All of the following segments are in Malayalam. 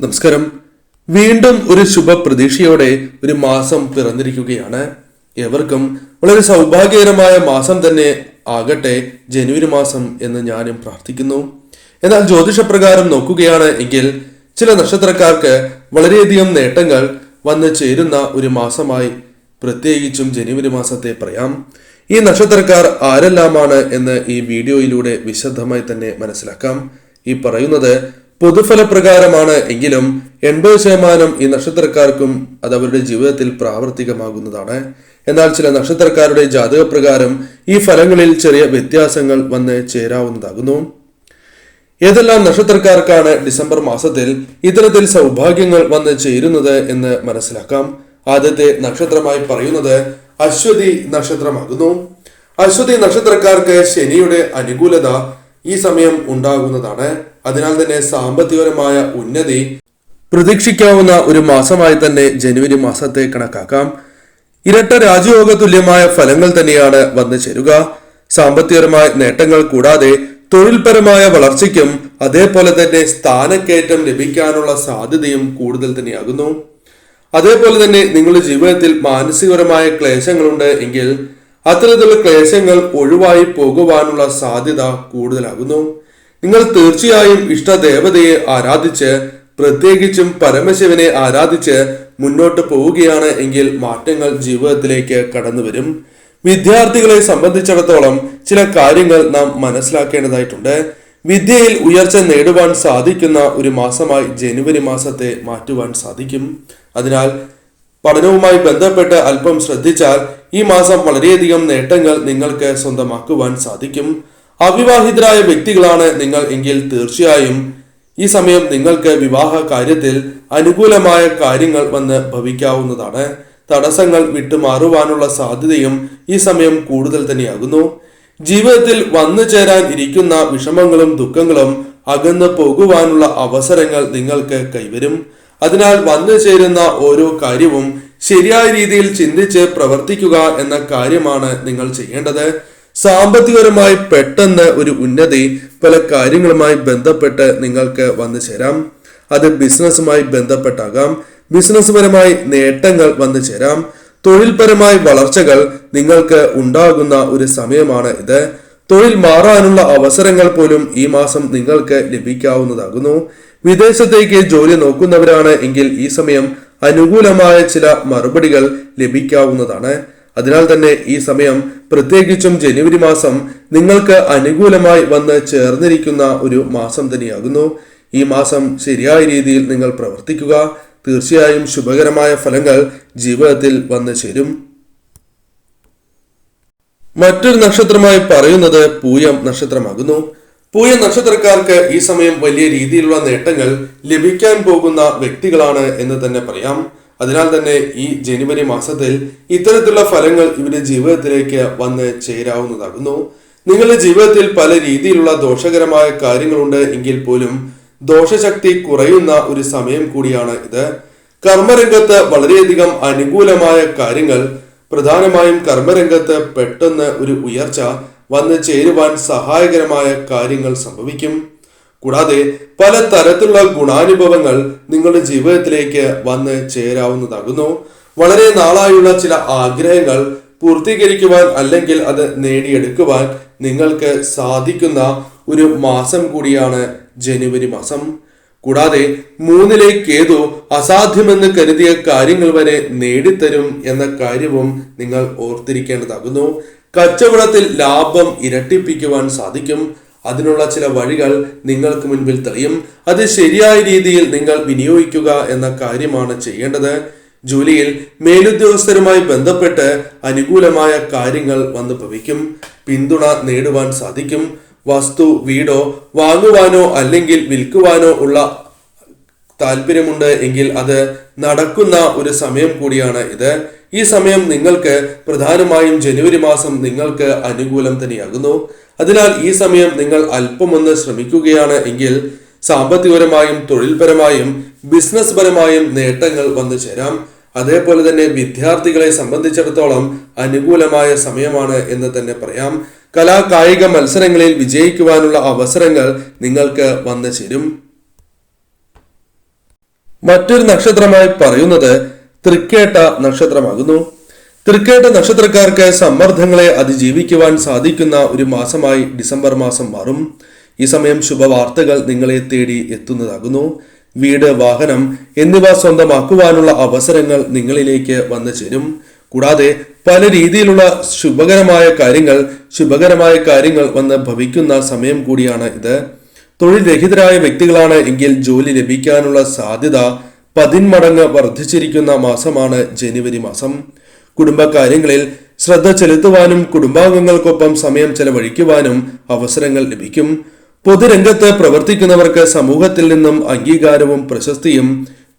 നമസ്കാരം. വീണ്ടും ഒരു ശുഭ പ്രതീക്ഷയോടെ ഒരു മാസം പിറന്നിരിക്കുകയാണ്. ഏവർക്കും വളരെ സൗഭാഗ്യകരമായ മാസം തന്നെ ആകട്ടെ ജനുവരി മാസം എന്ന് ഞാനും പ്രാർത്ഥിക്കുന്നു. എന്നാൽ ജ്യോതിഷപ്രകാരം നോക്കുകയാണ് എങ്കിൽ ചില നക്ഷത്രക്കാർക്ക് വളരെയധികം നേട്ടങ്ങൾ വന്ന് ചേരുന്ന ഒരു മാസമായി പ്രത്യേകിച്ചും ജനുവരി മാസത്തെ പറയാം. ഈ നക്ഷത്രക്കാർ ആരെല്ലാമാണ് എന്ന് ഈ വീഡിയോയിലൂടെ വിശദമായി തന്നെ മനസ്സിലാക്കാം. ഈ പറയുന്നത് പൊതുഫലപ്രകാരമാണ് എങ്കിലും എൺപത് ശതമാനം ഈ നക്ഷത്രക്കാർക്കും അത് അവരുടെ ജീവിതത്തിൽ പ്രാവർത്തികമാകുന്നതാണ്. എന്നാൽ ചില നക്ഷത്രക്കാരുടെ ജാതകപ്രകാരം ഈ ഫലങ്ങളിൽ ചെറിയ വ്യത്യാസങ്ങൾ വന്ന് ചേരാവുന്നതാകുന്നു. ഏതെല്ലാം നക്ഷത്രക്കാർക്കാണ് ഡിസംബർ മാസത്തിൽ ഇത്തരത്തിൽ സൗഭാഗ്യങ്ങൾ വന്ന് ചേരുന്നത് എന്ന് മനസ്സിലാക്കാം. ആദ്യത്തെ നക്ഷത്രമായി പറയുന്നത് അശ്വതി നക്ഷത്രമാകുന്നു. അശ്വതി നക്ഷത്രക്കാർക്ക് ശനിയുടെ അനുകൂലത ഈ സമയം ഉണ്ടാകുന്നതാണ്. അതിനാൽ തന്നെ സാമ്പത്തികപരമായ ഉന്നതി പ്രതീക്ഷിക്കാവുന്ന ഒരു മാസമായി തന്നെ ജനുവരി മാസത്തെ കണക്കാക്കാം. ഇരട്ട രാജയോഗ തുല്യമായ ഫലങ്ങൾ തന്നെയാണ് വന്നു ചേരുക. സാമ്പത്തികപരമായ നേട്ടങ്ങൾ കൂടാതെ തൊഴിൽപരമായ വളർച്ചയ്ക്കും അതേപോലെ തന്നെ സ്ഥാനക്കയറ്റം ലഭിക്കാനുള്ള സാധ്യതയും കൂടുതൽ തന്നെയാകുന്നു. അതേപോലെ തന്നെ നിങ്ങളുടെ ജീവിതത്തിൽ മാനസികപരമായ ക്ലേശങ്ങളുണ്ട് എങ്കിൽ അത്തരത്തിലുള്ള ക്ലേശങ്ങൾ ഒഴിവായി പോകുവാനുള്ള സാധ്യത കൂടുതലാകുന്നു. നിങ്ങൾ തീർച്ചയായും ഇഷ്ടദേവതയെ ആരാധിച്ച് പ്രത്യേകിച്ചും പരമശിവനെ ആരാധിച്ച് മുന്നോട്ട് പോവുകയാണ് എങ്കിൽ മാറ്റങ്ങൾ ജീവിതത്തിലേക്ക് കടന്നു വരും. വിദ്യാർത്ഥികളെ സംബന്ധിച്ചിടത്തോളം ചില കാര്യങ്ങൾ നാം മനസ്സിലാക്കേണ്ടതായിട്ടുണ്ട്. വിദ്യയിൽ ഉയർച്ച നേടുവാൻ സാധിക്കുന്ന ഒരു മാസമായി ജനുവരി മാസത്തെ മാറ്റുവാൻ സാധിക്കും. അതിനാൽ പഠനവുമായി ബന്ധപ്പെട്ട് അല്പം ശ്രദ്ധിച്ചാൽ ഈ മാസം വളരെയധികം നേട്ടങ്ങൾ നിങ്ങൾക്ക് സ്വന്തമാക്കുവാൻ സാധിക്കും. അവിവാഹിതരായ വ്യക്തികളാണ് നിങ്ങൾ എങ്കിൽ തീർച്ചയായും ഈ സമയം നിങ്ങൾക്ക് വിവാഹ കാര്യത്തിൽ അനുകൂലമായ കാര്യങ്ങൾ വന്ന് ഭവിക്കാവുന്നതാണ്. തടസ്സങ്ങൾ വിട്ടുമാറുവാനുള്ള സാധ്യതയും ഈ സമയം കൂടുതൽ തന്നെയാകുന്നു. ജീവിതത്തിൽ വന്നു ചേരാൻ ഇരിക്കുന്ന വിഷമങ്ങളും ദുഃഖങ്ങളും അകന്നു പോകുവാനുള്ള അവസരങ്ങൾ നിങ്ങൾക്ക് കൈവരും. അതിനാൽ വന്നു ചേരുന്ന ഓരോ കാര്യവും ശരിയായ രീതിയിൽ ചിന്തിച്ച് പ്രവർത്തിക്കുക എന്ന കാര്യമാണ് നിങ്ങൾ ചെയ്യേണ്ടത്. സാമ്പത്തികപരമായി പെട്ടെന്ന് ഒരു ഉന്നതി പല കാര്യങ്ങളുമായി ബന്ധപ്പെട്ട് നിങ്ങൾക്ക് വന്നു ചേരാം. അത് ബിസിനസ്സുമായി ബന്ധപ്പെട്ടാകാം. ബിസിനസ് പരമായി നേട്ടങ്ങൾ വന്നു ചേരാം. തൊഴിൽപരമായ വളർച്ചകൾ നിങ്ങൾക്ക് ഉണ്ടാകുന്ന ഒരു സമയമാണ് ഇത്. തൊഴിൽ മാറാനുള്ള അവസരങ്ങൾ പോലും ഈ മാസം നിങ്ങൾക്ക് ലഭിക്കാവുന്നതാകുന്നു. വിദേശത്തേക്ക് ജോലി നോക്കുന്നവരാണ് എങ്കിൽ ഈ സമയം അനുകൂലമായ ചില മറുപടികൾ ലഭിക്കാവുന്നതാണ്. അതിനാൽ തന്നെ ഈ സമയം പ്രത്യേകിച്ചും ജനുവരി മാസം നിങ്ങൾക്ക് അനുകൂലമായി വന്ന് ചേർന്നിരിക്കുന്ന ഒരു മാസം തന്നെയാകുന്നു. ഈ മാസം ശരിയായ രീതിയിൽ നിങ്ങൾ പ്രവർത്തിക്കുക. തീർച്ചയായും ശുഭകരമായ ഫലങ്ങൾ ജീവിതത്തിൽ വന്നു ചേരും. മറ്റൊരു നക്ഷത്രമായി പറയുന്നത് പൂയം നക്ഷത്രമാകുന്നു. പൂയം നക്ഷത്രക്കാർക്ക് ഈ സമയം വലിയ രീതിയിലുള്ള നേട്ടങ്ങൾ ലഭിക്കാൻ പോകുന്ന വ്യക്തികളാണ് എന്ന് തന്നെ പറയാം. അതിനാൽ തന്നെ ഈ ജനുവരി മാസത്തിൽ ഇത്തരത്തിലുള്ള ഫലങ്ങൾ ഇവരുടെ ജീവിതത്തിലേക്ക് വന്ന് ചേരാവുന്നതാകുന്നു. നിങ്ങളുടെ ജീവിതത്തിൽ പല രീതിയിലുള്ള ദോഷകരമായ കാര്യങ്ങളുണ്ട് എങ്കിൽ പോലും ദോഷശക്തി കുറയുന്ന ഒരു സമയം കൂടിയാണ് ഇത്. കർമ്മരംഗത്ത് വളരെയധികം അനുകൂലമായ കാര്യങ്ങൾ പ്രധാനമായും കർമ്മരംഗത്ത് പെട്ടെന്ന് ഒരു ഉയർച്ച വന്ന് ചേരുവാൻ സഹായകരമായ കാര്യങ്ങൾ സംഭവിക്കും. കൂടാതെ പല തരത്തിലുള്ള ഗുണാനുഭവങ്ങൾ നിങ്ങളുടെ ജീവിതത്തിലേക്ക് വന്ന് ചേരാവുന്നതാകുന്നു. വളരെ നാളായുള്ള ചില ആഗ്രഹങ്ങൾ പൂർത്തീകരിക്കുവാൻ അല്ലെങ്കിൽ അത് നേടിയെടുക്കുവാൻ നിങ്ങൾക്ക് സാധിക്കുന്ന ഒരു മാസം കൂടിയാണ് ജനുവരി മാസം. കൂടാതെ മൂന്നിലെ കേതു അസാധ്യമെന്ന് കരുതിയ കാര്യങ്ങൾ വരെ നേടിത്തരും എന്ന കാര്യവും നിങ്ങൾ ഓർത്തിരിക്കേണ്ടതാകുന്നു. കച്ചവടത്തിൽ ലാഭം ഇരട്ടിപ്പിക്കുവാൻ സാധിക്കും. അതിനുള്ള ചില വഴികൾ നിങ്ങൾക്ക് മുൻപിൽ തെളിയും. അത് ശരിയായ രീതിയിൽ നിങ്ങൾ വിനിയോഗിക്കുക എന്ന കാര്യമാണ് ചെയ്യേണ്ടത്. ജോലിയിൽ മേലുദ്യോഗസ്ഥരുമായി ബന്ധപ്പെട്ട് അനുകൂലമായ കാര്യങ്ങൾ വന്നു ഭവിക്കും. പിന്തുണ നേടുവാൻ സാധിക്കും. വസ്തു വീടോ വാങ്ങുവാനോ അല്ലെങ്കിൽ വിൽക്കുവാനോ ഉള്ള താല്പര്യമുണ്ട് എങ്കിൽ അത് നടക്കുന്ന ഒരു സമയം കൂടിയാണ് ഇത്. ഈ സമയം നിങ്ങൾക്ക് പ്രധാനമായും ജനുവരി മാസം നിങ്ങൾക്ക് അനുകൂലം തന്നെയാകുന്നു. അതിനാൽ ഈ സമയം നിങ്ങൾ അല്പമൊന്ന് ശ്രമിക്കുകയാണ് എങ്കിൽ സാമ്പത്തികപരമായും തൊഴിൽപരമായും ബിസിനസ് പരമായും നേട്ടങ്ങൾ വന്നു ചേരാം. അതേപോലെ തന്നെ വിദ്യാർത്ഥികളെ സംബന്ധിച്ചിടത്തോളം അനുകൂലമായ സമയമാണ് എന്ന് തന്നെ പറയാം. കലാ കായിക മത്സരങ്ങളിൽ വിജയിക്കുവാനുള്ള അവസരങ്ങൾ നിങ്ങൾക്ക് വന്നു ചേരും. മറ്റൊരു നക്ഷത്രമായി പറയുന്നത് തൃക്കേട്ട നക്ഷത്രമാകുന്നു. തൃക്കേട്ട നക്ഷത്രക്കാർക്ക് സമ്മർദ്ദങ്ങളെ അതിജീവിക്കുവാൻ സാധിക്കുന്ന ഒരു മാസമായി ഡിസംബർ മാസം മാറും. ഈ സമയം ശുഭവാർത്തകൾ നിങ്ങളെ തേടി എത്തുന്നതാകുന്നു. വീട് വാഹനം എന്നിവ സ്വന്തമാക്കുവാനുള്ള അവസരങ്ങൾ നിങ്ങളിലേക്ക് വന്നു ചേരും. കൂടാതെ പല രീതിയിലുള്ള ശുഭകരമായ കാര്യങ്ങൾ ശുഭകരമായ കാര്യങ്ങൾ വന്ന് ഭവിക്കുന്ന സമയം കൂടിയാണ് ഇത്. തൊഴിൽ രഹിതരായ വ്യക്തികളാണ് എങ്കിൽ ജോലി ലഭിക്കാനുള്ള സാധ്യത പതിന്മടങ്ങ് വർദ്ധിച്ചിരിക്കുന്ന മാസമാണ് ജനുവരി മാസം. കുടുംബകാര്യങ്ങളിൽ ശ്രദ്ധ ചെലുത്തുവാനും കുടുംബാംഗങ്ങൾക്കൊപ്പം സമയം ചെലവഴിക്കുവാനും അവസരങ്ങൾ ലഭിക്കും. പൊതുരംഗത്ത് പ്രവർത്തിക്കുന്നവർക്ക് സമൂഹത്തിൽ നിന്നും അംഗീകാരവും പ്രശസ്തിയും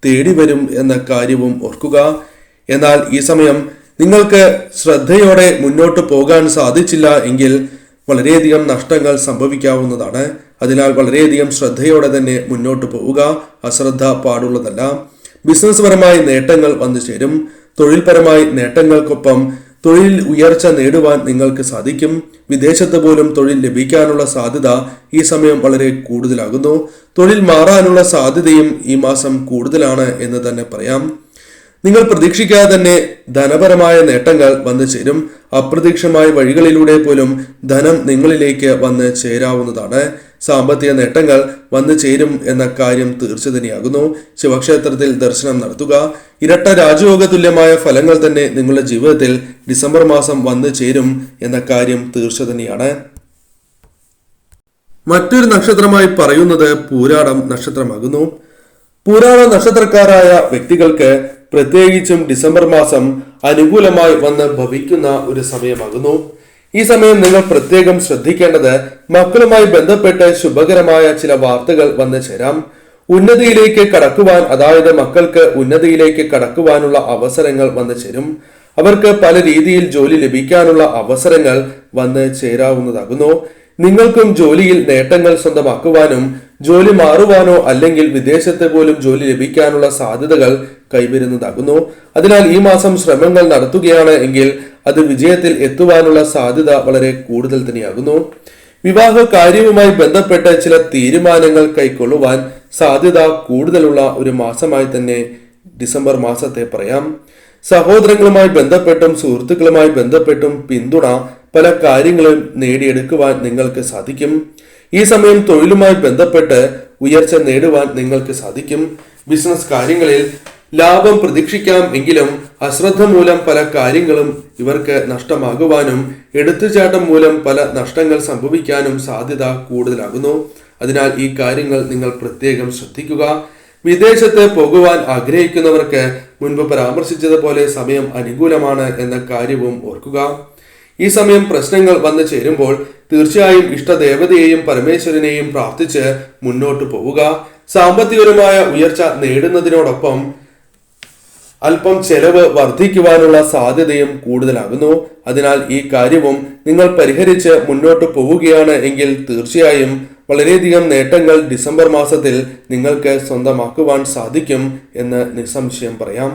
തേടിവരും എന്ന കാര്യവും ഓർക്കുക. എന്നാൽ ഈ സമയം നിങ്ങൾക്ക് ശ്രദ്ധയോടെ മുന്നോട്ട് പോകാൻ സാധിച്ചില്ല എങ്കിൽ വളരെയധികം നഷ്ടങ്ങൾ സംഭവിക്കാവുന്നതാണ്. അതിനാൽ വളരെയധികം ശ്രദ്ധയോടെ തന്നെ മുന്നോട്ട് പോവുക. അശ്രദ്ധ പാടുള്ളതല്ല. ബിസിനസ് പരമായ നേട്ടങ്ങൾ വന്നു ചേരും. തൊഴിൽപരമായി നേട്ടങ്ങൾക്കൊപ്പം തൊഴിൽ ഉയർച്ച നേടുവാൻ നിങ്ങൾക്ക് സാധിക്കും. വിദേശത്ത് പോലും തൊഴിൽ ലഭിക്കാനുള്ള സാധ്യത ഈ സമയം വളരെ കൂടുതലാകുന്നു. തൊഴിൽ മാറാനുള്ള സാധ്യതയും ഈ മാസം കൂടുതലാണ് എന്ന് തന്നെ പറയാം. നിങ്ങൾ പ്രതീക്ഷിക്കാതെ തന്നെ ധനപരമായ നേട്ടങ്ങൾ വന്നു ചേരും. അപ്രതീക്ഷമായ വഴികളിലൂടെ പോലും ധനം നിങ്ങളിലേക്ക് വന്ന് ചേരാവുന്നതാണ്. സാമ്പത്തിക നേട്ടങ്ങൾ വന്നു ചേരും എന്ന കാര്യം തീർച്ച തന്നെയാകുന്നു. ശിവക്ഷേത്രത്തിൽ ദർശനം നടത്തുക. ഇരട്ട രാജയോഗ തുല്യമായ ഫലങ്ങൾ തന്നെ നിങ്ങളുടെ ജീവിതത്തിൽ ഡിസംബർ മാസം വന്നു ചേരും എന്ന കാര്യം തീർച്ച തന്നെയാണ്. മറ്റൊരു നക്ഷത്രമായി പറയുന്നത് പൂരാടം നക്ഷത്രമാകുന്നു. പൂരാട നക്ഷത്രക്കാരായ വ്യക്തികൾക്ക് പ്രത്യേകിച്ചും ഡിസംബർ മാസം അനുകൂലമായി വന്ന് ഭവിക്കുന്ന ഒരു സമയമാകുന്നു. ഈ സമയം നിങ്ങൾ പ്രത്യേകം ശ്രദ്ധിക്കേണ്ടത് മക്കളുമായി ബന്ധപ്പെട്ട് ശുഭകരമായ ചില വാർത്തകൾ വന്നു ചേരാം. ഉന്നതിയിലേക്ക് കടക്കുവാൻ അതായത് മക്കൾക്ക് ഉന്നതിയിലേക്ക് കടക്കുവാനുള്ള അവസരങ്ങൾ വന്നു ചേരും. അവർക്ക് പല രീതിയിൽ ജോലി ലഭിക്കാനുള്ള അവസരങ്ങൾ വന്ന് ചേരാവുന്നതാകുന്നു. നിങ്ങൾക്കും ജോലിയിൽ നേട്ടങ്ങൾ സ്വന്തമാക്കുവാനും ജോലി മാറുവാനോ അല്ലെങ്കിൽ വിദേശത്ത് പോലും ജോലി ലഭിക്കാനുള്ള സാധ്യതകൾ കൈവരുന്നതാകുന്നു. അതിനാൽ ഈ മാസം ശ്രമങ്ങൾ നടത്തുകയാണ് എങ്കിൽ അത് വിജയത്തിൽ എത്തുവാനുള്ള സാധ്യത വളരെ കൂടുതൽ തന്നെയാകുന്നു. വിവാഹ കാര്യവുമായി ബന്ധപ്പെട്ട ചില തീരുമാനങ്ങൾ കൈക്കൊള്ളുവാൻ സാധ്യത കൂടുതലുള്ള ഒരു മാസമായി തന്നെ ഡിസംബർ മാസത്തെ പറയാം. സഹോദരങ്ങളുമായി ബന്ധപ്പെട്ടും സുഹൃത്തുക്കളുമായി ബന്ധപ്പെട്ടും പിന്തുണ പല കാര്യങ്ങളും നേടിയെടുക്കുവാൻ നിങ്ങൾക്ക് സാധിക്കും. ഈ സമയം തൊഴിലുമായി ബന്ധപ്പെട്ട് ഉയർച്ച നേടുവാൻ നിങ്ങൾക്ക് സാധിക്കും. ബിസിനസ് കാര്യങ്ങളിൽ ലാഭം പ്രതീക്ഷിക്കാം എങ്കിലും അശ്രദ്ധ മൂലം പല കാര്യങ്ങളും ഇവർക്ക് നഷ്ടമാകുവാനും എടുത്തുചാട്ടം മൂലം പല നഷ്ടങ്ങൾ സംഭവിക്കാനും സാധ്യത കൂടുതലാകുന്നു. അതിനാൽ ഈ കാര്യങ്ങൾ നിങ്ങൾ പ്രത്യേകം ശ്രദ്ധിക്കുക. വിദേശത്ത് പോകുവാൻ ആഗ്രഹിക്കുന്നവർക്ക് മുൻപ് പരാമർശിച്ചതുപോലെ സമയം അനുകൂലമാണ് എന്ന കാര്യവും ഓർക്കുക. ഈ സമയം പ്രശ്നങ്ങൾ വന്നു ചേരുമ്പോൾ തീർച്ചയായും ഇഷ്ടദേവതയെയും പരമേശ്വരനെയും പ്രാർത്ഥിച്ച് മുന്നോട്ട് പോവുക. സാമ്പത്തികപരമായ ഉയർച്ച നേടുന്നതിനോടൊപ്പം അല്പം ചെലവ് വർദ്ധിക്കുവാനുള്ള സാധ്യതയും കൂടുതലാകുന്നു. അതിനാൽ ഈ കാര്യവും നിങ്ങൾ പരിഹരിച്ച് മുന്നോട്ട് പോവുകയാണ് എങ്കിൽ തീർച്ചയായും വളരെയധികം നേട്ടങ്ങൾ ഡിസംബർ മാസത്തിൽ നിങ്ങൾക്ക് സ്വന്തമാക്കുവാൻ സാധിക്കും എന്ന് നിസ്സംശയം പറയാം.